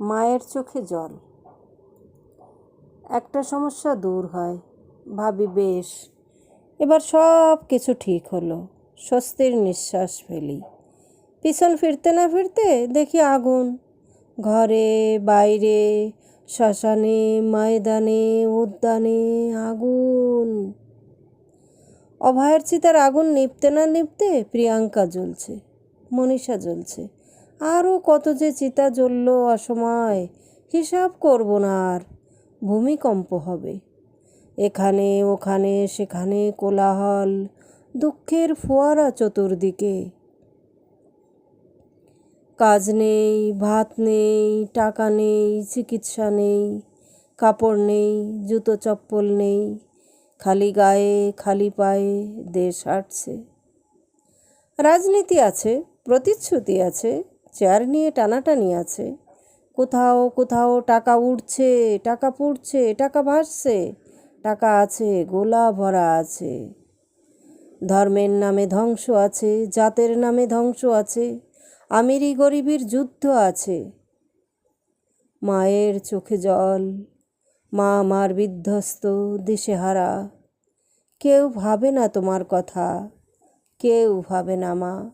মায়ের চোখে জল। একটা সমস্যা দূর হয়। ভাবি, বেশ, এবার সব কিছু ঠিক হলো। স্বস্তির নিঃশ্বাস ফেলি। পিছন ফিরতে না ফিরতে দেখি আগুন। ঘরে, বাইরে, শ্মশানে, ময়দানে, উদ্যানে আগুন। অভয়ের চিতার আগুন নিপতে না নিপতে প্রিয়াঙ্কা জ্বলছে, মনীষা জ্বলছে। আরও কত যে চিতা জ্বলল অসময়, হিসাব করব না আর, ভূমিকম্প হবে। এখানে, ওখানে, সেখানে কোলাহল, দুঃখের ফোয়ারা চতুর্দিকে। কাজ নেই, ভাত নেই, টাকা নেই, চিকিৎসা নেই, কাপড় নেই, জুতো চপ্পল নেই, খালি গায়ে, খালি পায়ে দেশ হাঁটছে। রাজনীতি আছে, প্রতিশ্রুতি আছে চেয়ার নিয়ে টানাটানি আছে। কোথাও কোথাও টাকা উঠছে টাকা পুড়ছে, টাকা ভাসছে টাকা আছে, গোলা ভরা আছে। ধর্মের নামে ধ্বংস আছে, জাতের নামে ধ্বংস আছে, আমিরি গরিবের যুদ্ধ আছে। মায়ের চোখে জল, মা আমার বিধ্বস্ত দিশেহারা কেউ ভাবে না তোমার কথা, কেউ ভাবে না মা।